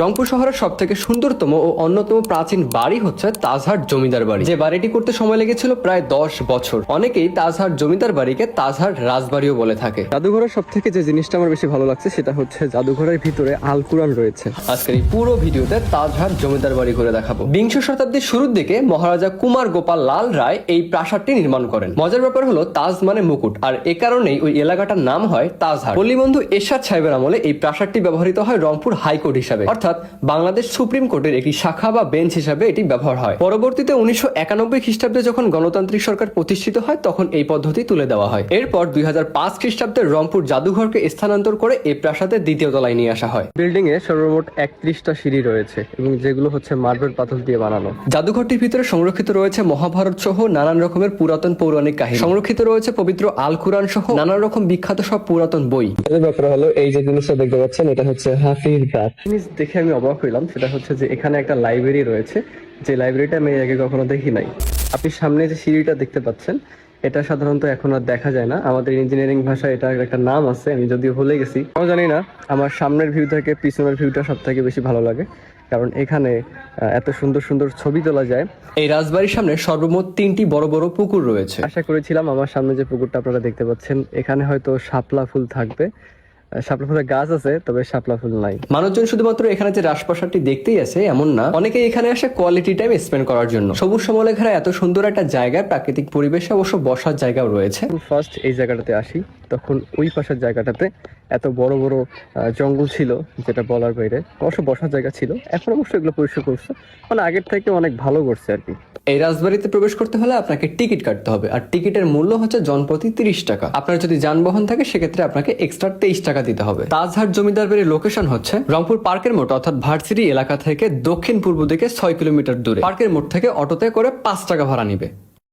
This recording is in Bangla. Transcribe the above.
রংপুর শহরের সব থেকে সুন্দরতম ও অন্যতম প্রাচীন বাড়ি হচ্ছে তাজহাট জমিদার বাড়ি। যে বাড়িটি করতে সময় লেগেছিল প্রায় দশ বছর। অনেকেই তাজহাট জমিদার বাড়িকে তাজহাট রাজবাড়িও বলে থাকে। জাদুঘরের সব থেকে যে জিনিসটা আমার বেশি ভালো লাগছে সেটা হচ্ছে জাদুঘরের ভিতরে আল কুরআন রয়েছে। আজকের এই পুরো ভিডিওতে তাজহাট জমিদার বাড়ি করে দেখাবো। বিংশ শতাব্দীর শুরুর দিকে মহারাজা কুমার গোপাল লাল রায় এই প্রাসাদটি নির্মাণ করেন। মজার ব্যাপার হলো তাজ মানে মুকুট আর এ কারণেই ওই এলাকাটার নাম হয় তাজহাট। পল্লীবন্ধু এরশাদ সাহেবের আমলে এই প্রাসাদটি ব্যবহৃত হয় রংপুর হাইকোর্ট হিসাবে। অর্থাৎ বাংলাদেশ সুপ্রিম কোর্টের একটি শাখা বা বেঞ্চ হিসাবে এটি ব্যবহার হয়। পরবর্তীতে উনিশশো একানব্বই খ্রিস্টাব্দে যখন গণতান্ত্রিক সরকার প্রতিষ্ঠিত হয় তখন এই পদ্ধতি তুলে দেওয়া হয়। এরপর দুই হাজার পাঁচ খ্রিস্টাব্দে রংপুর জাদুঘরকে স্থানান্তর করে এই প্রাসাদের দ্বিতীয় তলায় নিয়ে আসা হয়। বিল্ডিং এ সর্বমোট একত্রিশটা সিঁড়ি রয়েছে এবং যেগুলো হচ্ছে মার্বেল পাথর দিয়ে বানানো। জাদুঘরটির ভিতরে সংরক্ষিত রয়েছে মহাভারত সহ নানান রকমের পুরাতন পৌরাণিক কাহিনী। সংরক্ষিত রয়েছে পবিত্র আল কুরআন সহ নানান রকম বিখ্যাত সব পুরাতন বই। ব্যাপার হলো এই যে জিনিসটা দেখতে পাচ্ছেন এটা হচ্ছে হাফিজ জিনিস দেখে আমি অবাক হইলাম। সেটা হচ্ছে যে এখানে একটা লাইব্রেরি রয়েছে। যে লাইব্রেরিটা আমি আগে কখনো দেখি নাই। আপনি সামনে যে সিঁড়িটা দেখতে পাচ্ছেন এটা সাধারণত এখন আর দেখা যায় না। আমাদের ইঞ্জিনিয়ারিং ভাষায় এটা একটা নাম আছে আমি যদিও ভুলে গেছি। আমি জানি না আমার সামনের ভিউ থেকে পিছনের ভিউটা সব থেকে বেশি ভালো লাগে। কারণ এখানে এত সুন্দর সুন্দর ছবি তোলা যায়। এই রাজবাড়ির সামনে সর্বমোট তিনটি বড় বড় পুকুর রয়েছে। আশা করেছিলাম আমার সামনে যে পুকুরটা আপনারা দেখতে পাচ্ছেন এখানে হয়তো শাপলা ফুল থাকবে। শাপলা ফুলের গাছ আছে তবে শাপলা ফুল নাই। মানুষজন শুধুমাত্র এখানে যে রাজপ্রাসাদটি দেখতেই আছে এমন না অনেকে এখানে আসে কোয়ালিটি টাইম স্পেন্ড করার জন্য। সবুজ সমলে ঘেরা এত সুন্দর একটা জায়গা প্রাকৃতিক পরিবেশে অবশ্য বসার জায়গাও রয়েছে। ফার্স্ট এই জায়গাটাতে আসি। তখন ওই পাশের জায়গাটাতে এত বড় বড় জঙ্গল ছিল, যেটা বলার বাইরে। অবশ্য বসার জায়গা ছিল। এখন অবশ্য এগুলো পরিষ্কার করছে। মানে আগের থেকে অনেক ভালো করছে আর কি। এই রাজবাড়িতে প্রবেশ করতে হলে আপনাকে টিকিট কাটতে হবে। আর টিকিটের মূল্য হচ্ছে জনপ্রতি তিরিশ টাকা। আপনার যদি যানবাহন থাকে, সেক্ষেত্রে আপনাকে এক্সট্রা তেইশ টাকা দিতে হবে। তাজহাট জমিদার বাড়ির লোকেশন হচ্ছে রংপুর পার্কের মোড়, অর্থাৎ ভার্সিটি এলাকা থেকে দক্ষিণ পূর্ব দিকে ছয় কিলোমিটার দূরে। পার্কের মোড় থেকে অটোতে করে পাঁচ টাকা ভাড়া নিবে।